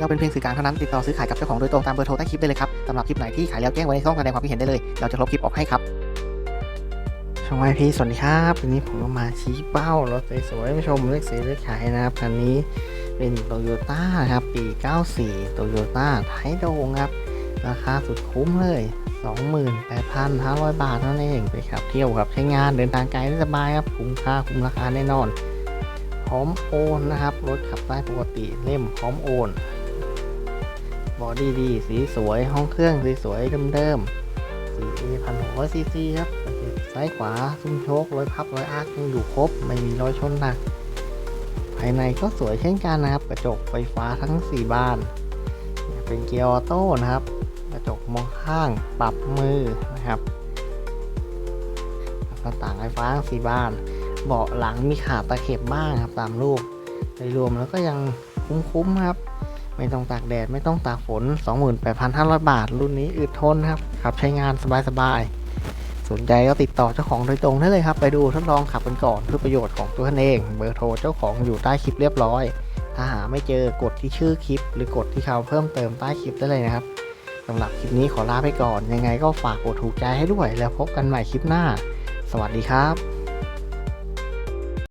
เราเป็นเพียงสื่อกลางเท่านั้นติดต่อซื้อขายกับเจ้าของโดยตรงตามเบอร์โทรใต้คลิปได้เลยครับสำหรับคลิปไหนที่ขายแล้วแจ้งไว้ในช่องแสดงความคิดเห็นได้เลย เราจะลบคลิปออกให้ครับช่องไอพีสวัสดีครับวันนี้ผมก็มาชี้เป้ารถสวยๆมาชมเลือกซื้อเลือกขายนะครับคันนี้เป็นโตโยต้าครับปี 94โตโยต้าไทโดงครับราคาสุดคุ้มเลย 28,500 บาทนั่นเองไปขับเที่ยวครับใช้งานเดินทางไกลได้สบายครับคุ้มค่าคุ้มราคาแน่นอนพร้อมโอนนะครับ รถขับได้ปกติเล่มพร้อมโอน บอดี้ดี สีสวย ห้องเครื่องสีสวยเดิมๆ 4A 1,600ซีซีครับซ้ายขวาซุ้มโชครอยพับรอยอาร์คยังอยู่ครบ ไม่มีรอยชนหนัก ภายในก็สวยเช่นกันนะครับ กระจกไฟฟ้าทั้ง 4 บาน เป็นเกียร์ออโต้นะครับ กระจกมองข้างปรับมือนะครับหน้าต่างไฟฟ้าสี่บาน เบาะหลังมีขาตะเข็บบ้างครับตามรูปโดยรวมแล้วก็ยังคุ้มๆครับ ไม่ต้องตากแดดไม่ต้องตากฝน 28,500 บาท รุ่นนี้อึดทนครับขับใช้งานสบายๆสนใจก็ติดต่อเจ้าของโดยตรงได้เลยครับ ไปดูทดลองขับกันก่อนเพื่อประโยชน์ของตัวท่านเอง เบอร์โทรเจ้าของอยู่ใต้คลิปเรียบร้อย ถ้าหาไม่เจอกดที่ชื่อคลิป หรือกดที่เขาเพิ่มเติมใต้คลิปได้เลยนะครับสำหรับคลิปนี้ขอลาไปก่อน ยังไงก็ฝากกดถูกใจให้ด้วย แล้วพบกันใหม่คลิปหน้า สวัสดีครับ